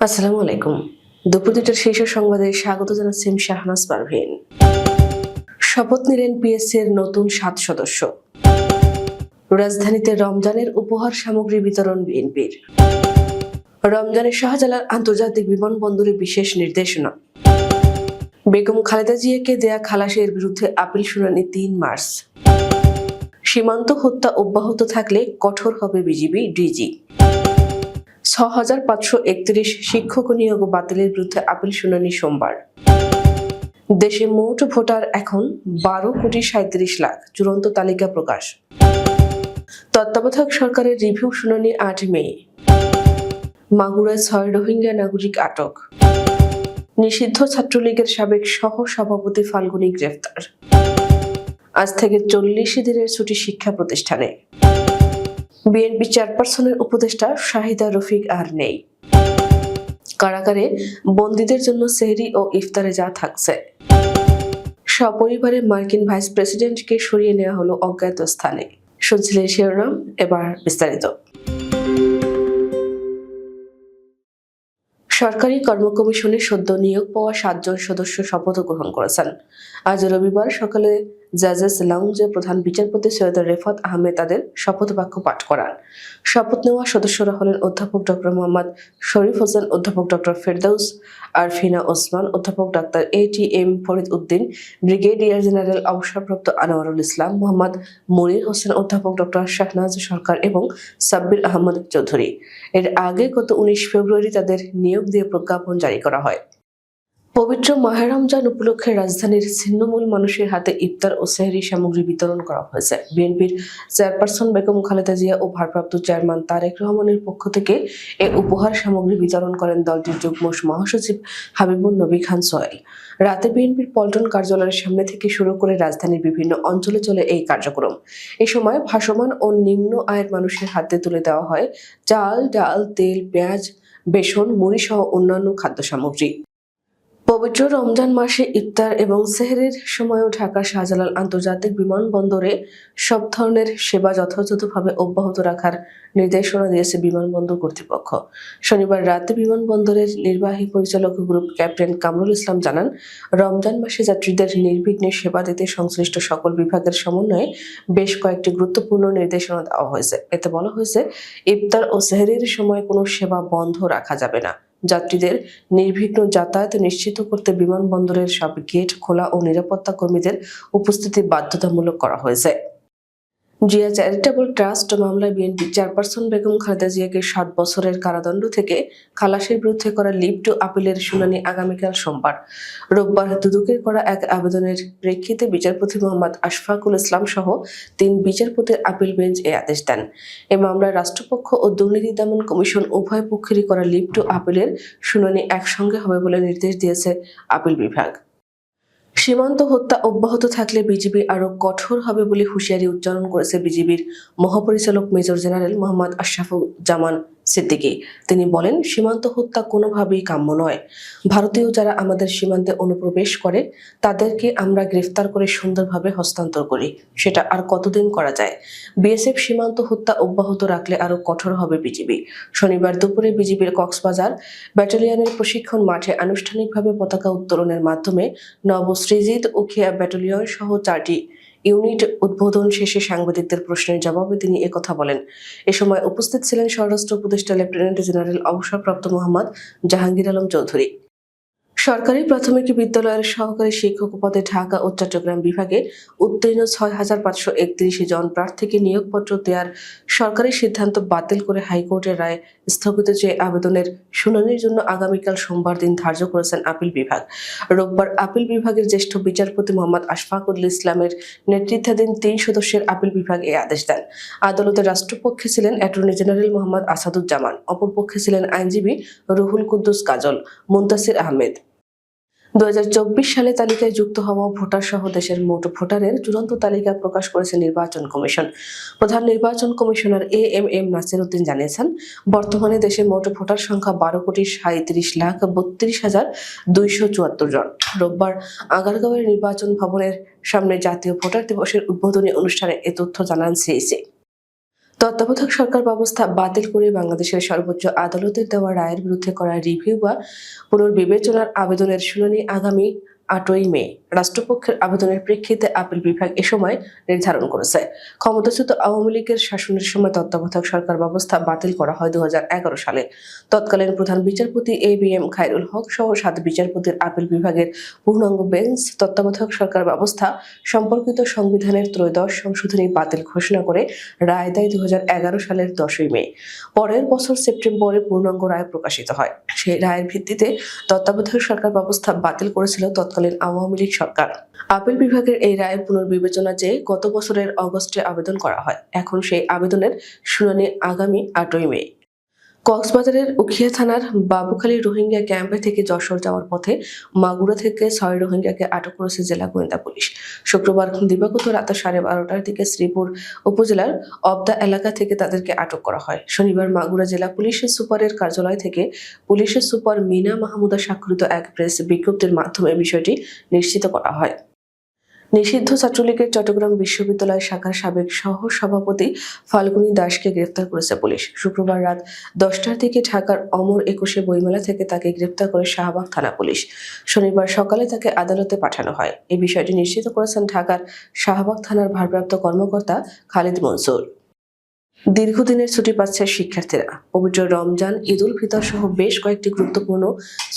আসসালামু আলাইকুম। দুপুর দুটার শীর্ষ সংবাদে স্বাগত জানাচ্ছি শাহনাজ পারভীন। শপথ নিলেন পিএসসি এর নতুন সাত সদস্য। রাজধানীতে রমজানের উপহার সামগ্রী বিতরণ বিএনপির। রমজানের শাহজালাল আন্তর্জাতিক বিমানবন্দরে বিশেষ নির্দেশনা। বেগম খালেদা জিয়াকে দেয়া খালাসের বিরুদ্ধে আপিল শুনানি তিন মার্চ। সীমান্ত হত্যা অব্যাহত থাকলে কঠোর হবে বিজিবি ডিজি। ছ হাজার পাঁচশো একত্রিশ শিক্ষক নিয়োগ বাতিলের বিরুদ্ধে আপিল শুনানি সোমবার। দেশে মোট ভোটার এখন বারো কোটি সাঁত্রিশ লাখ, চূড়ান্ত তালিকা প্রকাশ। তত্ত্বাবধায়ক সরকারের রিভিউ শুনানি আট মে। মাগুরায় ছয় রোহিঙ্গা নাগরিক আটক। নিষিদ্ধ ছাত্রলীগের সাবেক সহ সভাপতি ফাল্গুনী গ্রেফতার। আজ থেকে চল্লিশ দিনের ছুটি শিক্ষা প্রতিষ্ঠানে। বিএনপি চেয়ারপারসনের উপদেষ্টা শাহিদা রফিক আর নেই। কারাগারে বন্দীদের জন্য সেহরি ও ইফতারে যা থাকছে। সপরিবারে মার্কিন ভাইস প্রেসিডেন্টকে সরিয়ে নেওয়া হলো অজ্ঞাত স্থানে। শুনছিলেন শিরোনাম, এবার বিস্তারিত। সরকারি কর্ম কমিশনে সদ্য নিয়োগ পাওয়া সাতজন সদস্য শপথ গ্রহণ করেছেন। আজ রবিবার সকালে জাজেস লাউঞ্জে প্রধান বিচারপতি সৈয়দ রেফাত আহমেদ তাদের শপথ বাক্য পাঠ করান। শপথ নেওয়া সদস্যরা হলেন অধ্যাপক ডক্টর মোহাম্মদ শরীফ হোসেন, অধ্যাপক ডক্টর ফেরদাউস আরফিনা ওসমান, অধ্যাপক doctor A T M Farid Uddin, brigadier general অবসরপ্রাপ্ত আনোয়ারুল ইসলাম, মোহাম্মদ মনির হোসেন, অধ্যাপক ডক্টর শাহনাজ সরকার এবং সাব্বির আহমদ চৌধুরী। এর আগে গত উনিশ ফেব্রুয়ারি তাদের নিয়োগ দিয়ে প্রজ্ঞাপন জারি করা হয়। পবিত্র মাহে রমজান উপলক্ষে রাজধানীর ছিন্নমূল মানুষের হাতে ইফতার ও সেহরি সামগ্রী বিতরণ করা হয়েছে। বিএনপির চেয়ারপারসন বেগম খালেদা জিয়া ও ভারপ্রাপ্ত চেয়ারম্যান তারেক রহমানের পক্ষ থেকে এ উপহার সামগ্রী বিতরণ করেন দলটির যুগ্ম মহাসচিব হাবিবুল নবী খান সোহেল। রাতে বিএনপির পল্টন কার্যালয়ের সামনে থেকে শুরু করে রাজধানীর বিভিন্ন অঞ্চলে চলে এই কার্যক্রম। এ সময় ভাসমান ও নিম্ন আয়ের মানুষের হাতে তুলে দেওয়া হয় চাল, ডাল, তেল, পেঁয়াজ, বেসন মুড়ি সহ অন্যান্য খাদ্য সামগ্রী পবিত্র রমজান মাসে ইফতার এবং সেহরির সময়ও ঢাকা শাহজালাল আন্তর্জাতিক বিমানবন্দরে সব ধরনের সেবা যথাযথভাবে অব্যাহত রাখার নির্দেশনা দিয়েছে বিমানবন্দর কর্তৃপক্ষ। শনিবার রাতে বিমানবন্দরের নির্বাহী পরিচালক গ্রুপ ক্যাপ্টেন কামরুল ইসলাম জানান, রমজান মাসে যাত্রীদের নির্বিঘ্নে সেবা দিতে সংশ্লিষ্ট সকল বিভাগের সমন্বয়ে বেশ কয়েকটি গুরুত্বপূর্ণ নির্দেশনা দেওয়া হয়েছে। এতে বলা হয়েছে, ইফতার ও সেহরির সময় কোনো সেবা বন্ধ রাখা যাবে না। যাত্রীদের নির্বিঘ্ন যাতায়াত নিশ্চিত করতে বিমানবন্দরের সব গেট খোলা ও নিরাপত্তা কর্মীদের উপস্থিতি বাধ্যতামূলক করা হয়েছে। জিয়া চ্যারিটেবল ট্রাস্ট মামলায় বিএনপি চেয়ারপারসন বেগম খালেদা জিয়াকে সাত বছরের কারাদণ্ড থেকে খালাসের বিরুদ্ধে করা লিভ টু আপিলের শুনানি আগামীকাল সোমবার। রোববার দুদকের করা এক আবেদনের প্রেক্ষিতে বিচারপতি মোহাম্মদ আশফাকুল ইসলাম সহ তিন বিচারপতির আপিল বেঞ্চ এ আদেশ দেন। এ মামলায় রাষ্ট্রপক্ষ ও দুর্নীতি দমন কমিশন উভয় পক্ষেরই করা লিভ টু আপিলের শুনানি একসঙ্গে হবে বলে নির্দেশ দিয়েছে আপিল বিভাগ। সীমান্ত হত্যা অব্যাহত থাকলে বিজিবি আরও কঠোর হবে বলে হুঁশিয়ারি উচ্চারণ করেছে বিজিবির মহাপরিচালক মেজর জেনারেল মোহাম্মদ আশরাফুজ্জামান। সিদ্দিকী। তিনি বলেন, সীমান্ত হত্যা কোনোভাবেই কাম্য নয়। ভারতীয় যারা আমাদের সীমান্তে অনুপ্রবেশ করে, তাদেরকে আমরা গ্রেফতার করে সুন্দরভাবে হস্তান্তর করি। সেটা আর কতদিন করা যায়? বিএসএফ সীমান্ত হত্যা অব্যাহত রাখলে আরও কঠোর হবে বিজিবি। শনিবার দুপুরে বিজিবির কক্সবাজার ব্যাটালিয়নের প্রশিক্ষণ মাঠে আনুষ্ঠানিকভাবে পতাকা উত্তোলনের মাধ্যমে নব সৃজিত উখিয়া ব্যাটালিয়ন সহ চারটি ইউনিট উদ্বোধন শেষে সাংবাদিকদের প্রশ্নের জবাবে তিনি একথা বলেন। এ সময় উপস্থিত ছিলেন স্বরাষ্ট্র উপদেষ্টা লেফটেন্যান্ট জেনারেল অবসরপ্রাপ্ত মোহাম্মদ জাহাঙ্গীর আলম চৌধুরী। সরকারি প্রাথমিক বিদ্যালয়ের সহকারী শিক্ষক পদে ঢাকা ও চট্টগ্রাম বিভাগে উত্তীর্ণ ছয় হাজার পাঁচশো একত্রিশ জন প্রার্থীকে নিয়োগপত্র দেওয়ার সরকারি সিদ্ধান্ত বাতিল করে হাইকোর্টের রায় স্থগিত চেয়ে আবেদনের শুনানির জন্য আগামীকাল সোমবার দিন ধার্য করেছেন আপিল বিভাগ। রোববার আপিল বিভাগের জ্যেষ্ঠ বিচারপতি মোহাম্মদ আশফাকুল ইসলামের নেতৃত্বাধীন তিন সদস্যের আপিল বিভাগ এই আদেশ দেন। আদালতের রাষ্ট্রপক্ষে ছিলেন অ্যাটর্নি জেনারেল মোহাম্মদ আসাদুজ্জামান, অপরপক্ষে ছিলেন আইনজীবী রুহুল কুদ্দুস কাজল, মুন্তাসির আহমেদ। দু হাজার চব্বিশ সালে তালিকায় যুক্ত হওয়া ভোটার সহ দেশের মোট ভোটারের চূড়ান্ত তালিকা প্রকাশ করেছে নির্বাচন কমিশন। প্রধান নির্বাচন commissioner A M M Nasir Uddin জানিয়েছেন, বর্তমানে দেশে মোট ভোটার সংখ্যা বারো কোটি সাঁত্রিশ লাখ বত্রিশ হাজার দুইশো চুয়াত্তর জন। রোববার আগারগাঁওয়ের নির্বাচন ভবনের সামনে জাতীয় ভোটার দিবসের উদ্বোধনী অনুষ্ঠানে এ তথ্য জানান সিইসি। তত্ত্বাবধায়ক সরকার ব্যবস্থা বাতিল করে বাংলাদেশের সর্বোচ্চ আদালতের দেওয়া রায়ের বিরুদ্ধে করা রিভিউ বা পুনর্বিবেচনার আবেদনের শুনানি আগামী আটই মে, রাষ্ট্রপক্ষের আবেদনের প্রেক্ষিতে আপিল বিভাগ এ সময় নির্ধারণ করেছে। ক্ষমতাচ্যুত আওয়ামী লীগের শাসনের সময় তত্ত্বাবধায়ক সরকার ব্যবস্থা বাতিল করা হয় দু সালে। তৎকালীন প্রধান বিচারপতি A B M Khairul Haque সহ সাত বিচারপতির আপিল বিভাগের পূর্ণাঙ্গ বেঞ্চ, তত্ত্বাবধায়ক সরকার ব্যবস্থা, সম্পর্কিত সংবিধানের ত্রয়োদশ সংশোধনী বাতিল ঘোষণা করে রায় দেয় দু হাজার এগারো সালের দশই মে। পরের বছর সেপ্টেম্বরে পূর্ণাঙ্গ রায় প্রকাশিত হয়। সেই রায়ের ভিত্তিতে তত্ত্বাবধায়ক সরকার ব্যবস্থা বাতিল করেছিল তৎকালীন আওয়ামী লীগ সরকার। আপিল বিভাগের এই রায় পুনর্বিবেচনা যে গত বছরের অগস্টে আবেদন করা হয়। এখন সেই আবেদনের শুনানি আগামী আটই মে। কক্সবাজারের উখিয়া থানার বাবুখালী রোহিঙ্গা ক্যাম্পে থেকে যশোর যাওয়ার পথে মাগুরা থেকে ছয় রোহিঙ্গাকে আটক করেছে জেলা গোয়েন্দা পুলিশ। শুক্রবার দিবাগত রাত সাড়ে বারোটার দিকে শ্রীপুর উপজেলার অবদা এলাকা থেকে তাদেরকে আটক করা হয়। শনিবার মাগুরা জেলা পুলিশের সুপারের কার্যালয় থেকে পুলিশের সুপার মিনা মাহমুদা স্বাক্ষরিত এক প্রেস বিজ্ঞপ্তির মাধ্যমে বিষয়টি নিশ্চিত করা হয়। নিষিদ্ধ ছাত্রলীগের চট্টগ্রাম বিশ্ববিদ্যালয় শাখার সাবেক সহ সভাপতি ফাল্গুনী দাসকে গ্রেফতার করেছে পুলিশ। শুক্রবার রাত দশটার দিকে ঢাকার অমর একুশে বইমেলা থেকে তাকে গ্রেফতার করে শাহবাগ থানা পুলিশ। শনিবার সকালে তাকে আদালতে পাঠানো হয়। এই বিষয়টি নিশ্চিত করেছেন ঢাকার শাহবাগ থানার ভারপ্রাপ্ত কর্মকর্তা খালিদ মনসুর। দীর্ঘদিনের ছুটি পাচ্ছে শিক্ষার্থীরা। পবিত্র রমজান, ঈদ উল ফিতর সহ বেশ কয়েকটি গুরুত্বপূর্ণ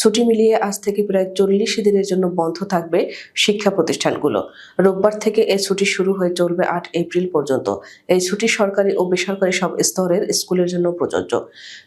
ছুটি মিলিয়ে আজ থেকে প্রায় চল্লিশ দিনের জন্য বন্ধ থাকবে শিক্ষা প্রতিষ্ঠানগুলো। রোববার থেকে এই ছুটি শুরু হয়ে চলবে আট এপ্রিল পর্যন্ত। এই ছুটি সরকারি ও বেসরকারি সব স্তরের স্কুলের জন্য প্রযোজ্য।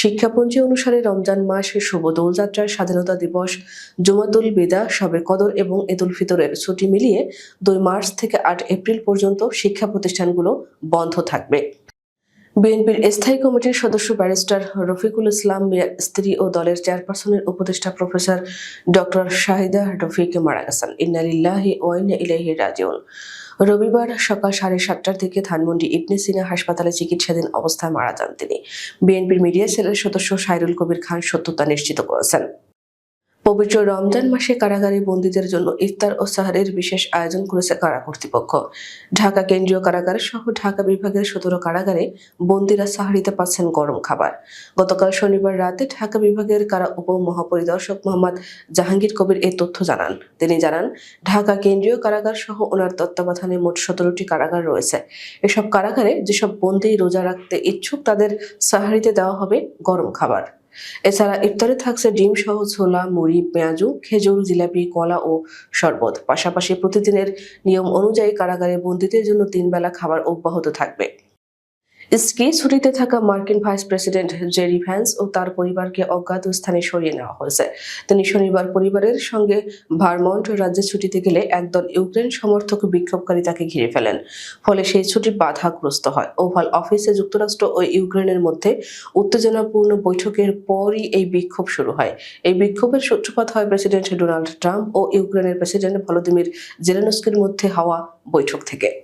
শিক্ষাপঞ্জি অনুসারে রমজান মাস, শুভ দোলযাত্রা স্বাধীনতা দিবস, জুমাতুল বিদা, সবে কদর এবং ঈদুল ফিতরের ছুটি মিলিয়ে দুই মার্চ থেকে আট এপ্রিল পর্যন্ত শিক্ষা প্রতিষ্ঠানগুলো বন্ধ থাকবে। বিএনপির স্থায়ী কমিটির সদস্য ব্যারিস্টার রফিকুল ইসলাম মিয়ার স্ত্রী ও দলের চেয়ারপারসনের উপদেষ্টা প্রফেসর ডক্টর শাহিদা রফিক মারা গেছেন। ইন্নালিল্লাহি ওয়াইনা ইলাইহি রাজিউন। রবিবার সকাল সাড়ে সাতটার দিকে ধানমন্ডি ইবনে সিনা হাসপাতালে চিকিৎসাধীন অবস্থায় মারা যান তিনি। বিএনপির মিডিয়া সেলের সদস্য সাইরুল কবির খান সত্যতা নিশ্চিত করেছেন। পবিত্র রমজান মাসে কারাগারে বন্দীদের জন্য ইফতার ও সাহারের বিশেষ আয়োজন করেছে কারা কর্তৃপক্ষ। ঢাকা কেন্দ্রীয় কারাগার সহ ঢাকা বিভাগের সতেরো কারাগারে বন্দীরা সাহারিতে পাচ্ছেন গরম খাবার। গতকাল শনিবার রাতে ঢাকা বিভাগের কারা উপ মহাপরিদর্শক মোহাম্মদ জাহাঙ্গীর কবির এই তথ্য জানান। তিনি জানান, ঢাকা কেন্দ্রীয় কারাগার সহ ওনার তত্ত্বাবধানে মোট সতেরোটি কারাগার রয়েছে। এসব কারাগারে যেসব বন্দী রোজা রাখতে ইচ্ছুক তাদের সাহারিতে দেওয়া হবে গরম খাবার। এছাড়া ইফতারে থাকছে ডিম সহ ছোলা, মুড়ি, পেঁয়াজু, খেজুর, জিলাপি, কলা ও শরবত। পাশাপাশি প্রতিদিনের নিয়ম অনুযায়ী কারাগারে বন্দীদের জন্য তিন বেলা খাবার অব্যাহত থাকবে। স্কি ছুটিতে থাকা মার্কিন ভাইস প্রেসিডেন্ট জেরি ভ্যান্স ও তার পরিবারকে অজ্ঞাত স্থানে সরিয়ে নেওয়া হয়েছে। তিনি শনিবার পরিবারের সঙ্গে ভারমন্ট রাজ্যে ছুটিতে গেলে একদল ইউক্রেন সমর্থক বিক্ষোভকারী তাকে ঘিরে ফেলেন। ফলে সেই ছুটি বাধাগ্রস্ত হয়। ওভাল অফিসে যুক্তরাষ্ট্র ও ইউক্রেনের মধ্যে উত্তেজনাপূর্ণ বৈঠকের পরই এই বিক্ষোভ শুরু হয়। এই বিক্ষোভের সূত্রপাত হয় প্রেসিডেন্ট ডোনাল্ড ট্রাম্প ও ইউক্রেনের প্রেসিডেন্ট ভলোদিমির জেলেনস্কির মধ্যে হওয়া বৈঠক থেকে।